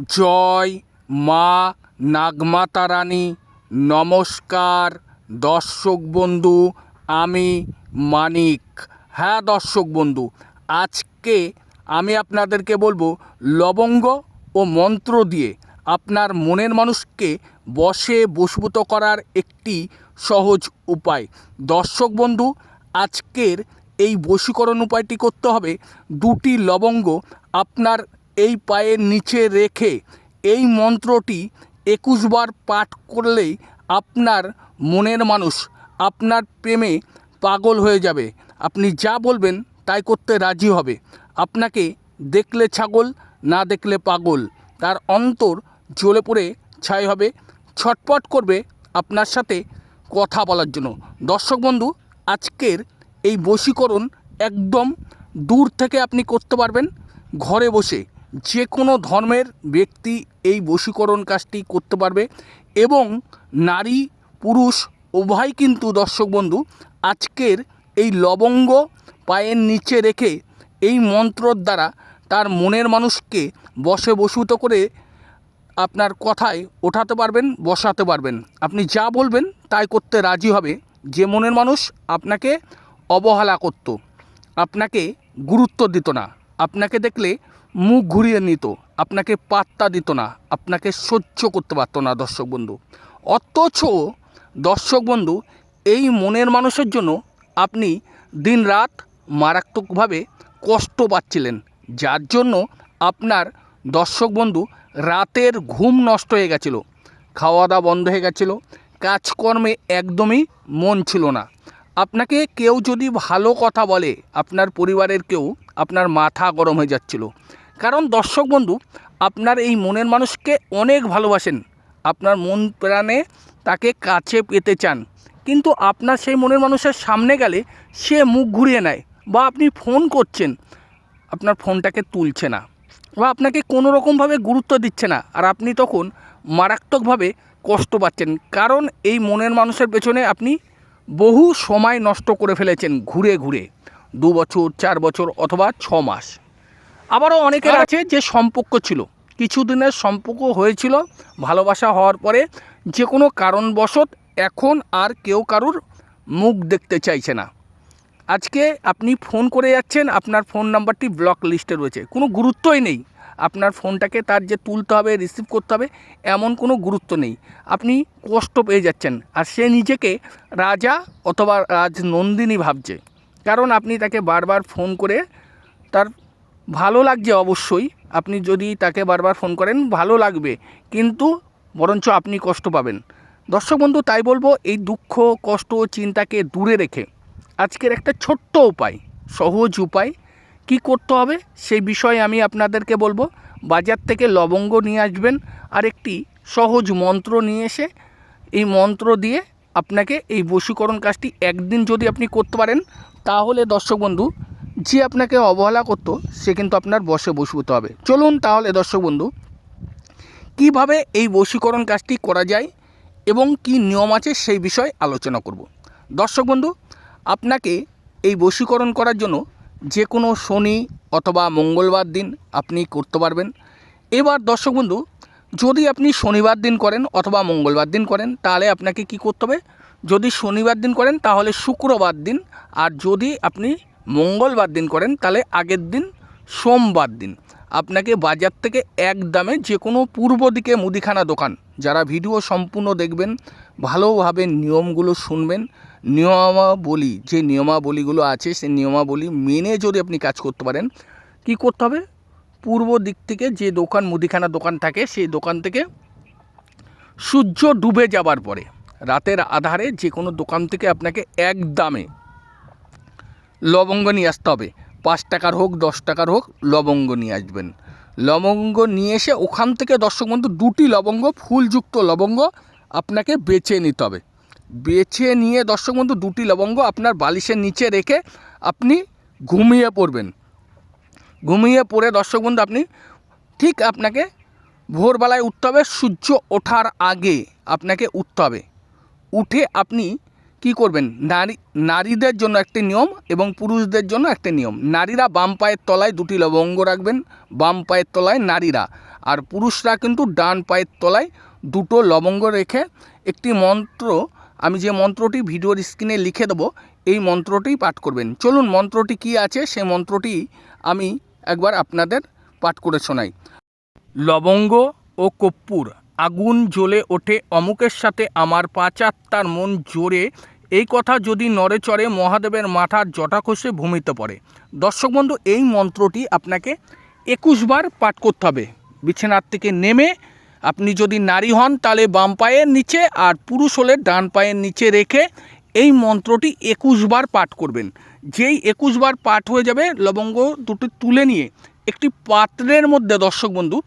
জয় মা নাগমাতা রানী নমস্কার দর্শক বন্ধু, আমি মানিক। হ্যাঁ দর্শক বন্ধু, আজকে আমি আপনাদেরকে বলব লবঙ্গ ও মন্ত্র দিয়ে আপনার মনের মানুষকে বশে বসভূত করার একটি সহজ উপায়। দর্শক বন্ধু, আজকের এই বশীকরণ উপায়টি করতে হবে, দুটি লবঙ্গ আপনার এই পায়ের নিচে রেখে এই মন্ত্রটি একুশ বার পাঠ করলেই আপনার মনের মানুষ, আপনার প্রেমে পাগল হয়ে যাবে। আপনি যা বলবেন তাই করতে রাজি হবে। আপনাকে দেখলে ছাগল, না দেখলে পাগল। তার অন্তর জ্বলে পড়ে ছাই হবে। ছটপট করবে আপনার সাথে কথা বলার জন্য। দর্শক বন্ধু, আজকের এই বশীকরণ একদম দূর থেকে আপনি করতে পারবেন। ঘরে বসে যে কোনো ধর্মের ব্যক্তি এই বশীকরণ কাজটি করতে পারবে এবং নারী, পুরুষ, উভয় কিন্তু দর্শক বন্ধু, আজকের এই লবঙ্গ পায়ের নিচে রেখে এই মন্ত্রর দ্বারা তার মনের মানুষকে বসে বসুত করে আপনার কথায় ওঠাতে পারবেন, বসাতে পারবেন। আপনি যা বলবেন তাই করতে রাজি হবে। যে মনের মানুষ আপনাকে অবহেলা করত, আপনাকে গুরুত্ব দিত না। আপনাকে দেখলে মুখ ঘুরিয়ে নিত, আপনাকে পাত্তা দিত না, আপনাকে সহ্য করতে পারতো না দর্শক বন্ধু। অথচ দর্শক বন্ধু, এই মনের মানুষের জন্য আপনি দিনরাত মারাত্মকভাবে কষ্ট পাচ্ছিলেন। যার জন্য আপনার দর্শক বন্ধু, রাতের ঘুম নষ্ট হয়ে গেছিল খাওয়া দাওয়া বন্ধ হয়ে গেছিল, কাজকর্মে একদমই মন ছিল না। আপনাকে কেউ যদি ভালো কথা বলে, আপনার পরিবারের কেউ আপনার মাথা গরম হয়ে যাচ্ছিল। কারণ দর্শক বন্ধু, আপনার এই মনের মানুষকে অনেক ভালোবাসেন। আপনার মন প্রাণে তাকে কাছে পেতে চান। কিন্তু আপনার সেই মনের মানুষের সামনে গেলে সে মুখ ঘুরিয়ে নেয় বা আপনি ফোন করছেন, আপনার ফোনটাকে তুলছে না বা আপনাকে কোনো রকমভাবে গুরুত্ব দিচ্ছে না। আর আপনি তখন মারাত্মকভাবে কষ্ট পাচ্ছেন। কারণ এই মনের মানুষের পেছনে আপনি বহু সময় নষ্ট করে ফেলেছেন ঘুরে ঘুরে। দু বছর, চার বছর অথবা ছ মাস। আবারও অনেকের আছে যে সম্পর্ক ছিল। কিছুদিনের সম্পর্ক হয়েছিল ভালোবাসা হওয়ার পরে যে কোনো কারণবশত এখন আর কেউ কারুর মুখ দেখতে চাইছে না। আজকে আপনি ফোন করে যাচ্ছেন আপনার ফোন নাম্বারটি ব্লক লিস্টে রয়েছে। কোনো গুরুত্বই নেই। আপনার ফোনটাকে তার যে তুলতে হবে রিসিভ করতে হবে এমন কোনো গুরুত্ব নেই। আপনি কষ্ট পেয়ে যাচ্ছেন আর সে নিজেকে রাজা অথবা রাজনন্দিনী ভাবছে। কারণ আপনি তাকে বারবার ফোন করে তার ভালো লাগছে অবশ্যই। আপনি যদি তাকে বারবার ফোন করেন, ভালো লাগবে। কিন্তু বরঞ্চ আপনি কষ্ট পাবেন। দর্শক বন্ধু, তাই বলব, এই দুঃখ, কষ্ট, চিন্তাকে দূরে রেখে আজকের একটা ছোট্ট উপায়, সহজ উপায় কি করতে হবে সেই বিষয়ে আমি আপনাদেরকে বলব। বাজার থেকে লবঙ্গ নিয়ে আসবেন আর একটি সহজ মন্ত্র নিয়ে এসে এই মন্ত্র দিয়ে আপনাকে এই বশীকরণ কাজটি একদিন যদি আপনি করতে পারেন, তাহলে দর্শক বন্ধু যে আপনাকে অবহেলা করতো, সে কিন্তু আপনার বসে বসীভূত হবে। চলুন তাহলে দর্শক বন্ধু, কীভাবে এই বশীকরণ কাজটি করা যায় এবং কি নিয়ম আছে সেই বিষয়ে আলোচনা করব। দর্শক বন্ধু, আপনাকে এই বশীকরণ করার জন্য যে কোনো শনি অথবা মঙ্গলবার দিন আপনি করতে পারবেন। এবার দর্শক বন্ধু, যদি আপনি শনিবার দিন করেন অথবা মঙ্গলবার দিন করেন, তাহলে আপনাকে কি করতে হবে? যদি শনিবার দিন করেন, তাহলে শুক্রবার দিন, আর যদি আপনি মঙ্গলবার দিন করেন, তাহলে আগের দিন সোমবার দিন। আপনাকে বাজার থেকে এক দামে যে কোনো পূর্ব দিকে মুদিখানা দোকান, যারা ভিডিও সম্পূর্ণ দেখবেন, ভালোভাবে নিয়মগুলো শুনবেন। নিয়মাবলী, যে নিয়মাবলীগুলো আছে সেই নিয়মাবলী মেনে যদি আপনি কাজ করতে পারেন, কি করতে হবে? পূর্ব দিক থেকে যে দোকান, মুদিখানা দোকান থাকে, সেই দোকান থেকে সূর্য ডুবে যাবার পরে, রাতের আধারে যে কোনো দোকান থেকে আপনাকে এক দামে লবঙ্গ নিয়ে আসতে হবে। পাঁচ টাকার হোক, দশ টাকার হোক, লবঙ্গ নিয়ে আসবেন। লবঙ্গ নিয়ে এসে ওখান থেকে দর্শক বন্ধু, দুটি লবঙ্গ, ফুলযুক্ত লবঙ্গ আপনাকে বেছে নিতে হবে। বেছে নিয়ে দর্শক বন্ধু, দুটি লবঙ্গ আপনার বালিশের নিচে রেখে আপনি ঘুমিয়ে পড়বেন। ঘুমিয়ে পড়ে দর্শক বন্ধু, আপনি ঠিক আপনাকে ভোরবেলায় উঠতে হবে, সূর্য ওঠার আগে আপনাকে উঠতে হবে। উঠে আপনি কি করবেন? নারী, নারীদের জন্য একটি নিয়ম এবং পুরুষদের জন্য একটি নিয়ম। নারীরা বাম পায়ের তলায় দুটি লবঙ্গ রাখবেন, বাম পায়ের তলায় নারীরা। আর পুরুষরা কিন্তু ডান পায়ের তলায় দুটো লবঙ্গ রেখে একটি মন্ত্র, আমি যে মন্ত্রটি ভিডিওর স্ক্রিনে লিখে দেবো, এই মন্ত্রটি পাঠ করবেন। চলুন মন্ত্রটি কি আছে, সেই মন্ত্রটি আমি একবার আপনাদের পাঠ করে শোনাই। লবঙ্গ ও কর্পূর, আগুন জ্বলে ওঠে, অমুকের সাথে আমার পাঁচ আত্মার মন জোরে এই কথা যদি নড়ে চড়ে মহাদেবের মাথার জটা ভূমিতে পড়ে। দর্শক বন্ধু, এই মন্ত্রটি আপনাকে একুশবার পাঠ করতে হবে। বিছানার থেকে নেমে আপনি যদি নারী হন, তাহলে বাম পায়ের নিচে আর পুরুষ হলে ডান পায়ের নিচে রেখে এই মন্ত্রটি একুশবার পাঠ করবেন। যেই একুশবার পাঠ হয়ে যাবে, লবঙ্গ দুটো তুলে নিয়ে একটি পাত্রের মধ্যে দর্শক বন্ধু,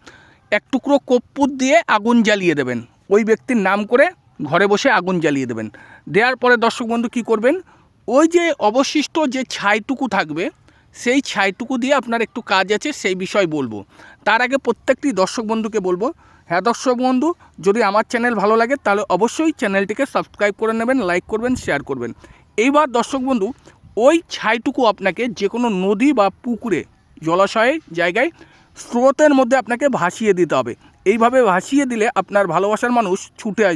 এক টুকরো কর্পূর দিয়ে আগুন জ্বালিয়ে দেবেন। ওই ব্যক্তির নাম করে ঘরে বসে আগুন জ্বালিয়ে দেবেন। দেওয়ার পরে দর্শক বন্ধু কী করবেন? ওই যে অবশিষ্ট যে ছাইটুকু থাকবে, সেই ছাইটুকু দিয়ে আপনার একটু কাজ আছে, সেই বিষয় বলব। তার আগে প্রত্যেকটি দর্শক বন্ধুকে বলব হ্যাঁ দর্শক বন্ধু, যদি আমার চ্যানেল ভালো লাগে, তাহলে অবশ্যই চ্যানেলটিকে সাবস্ক্রাইব করে নেবেন, লাইক করবেন, শেয়ার করবেন। এইবার দর্শক বন্ধু, ওই ছাইটুকু আপনাকে যে কোনো নদী বা পুকুরে, জলাশয়ে জায়গায় স্রোতের মধ্যে আপনাকে ভাসিয়ে দিতে হবে। এইভাবে ভাসিয়ে দিলে আপনার ভালোবাসার মানুষ ছুটে আসবে।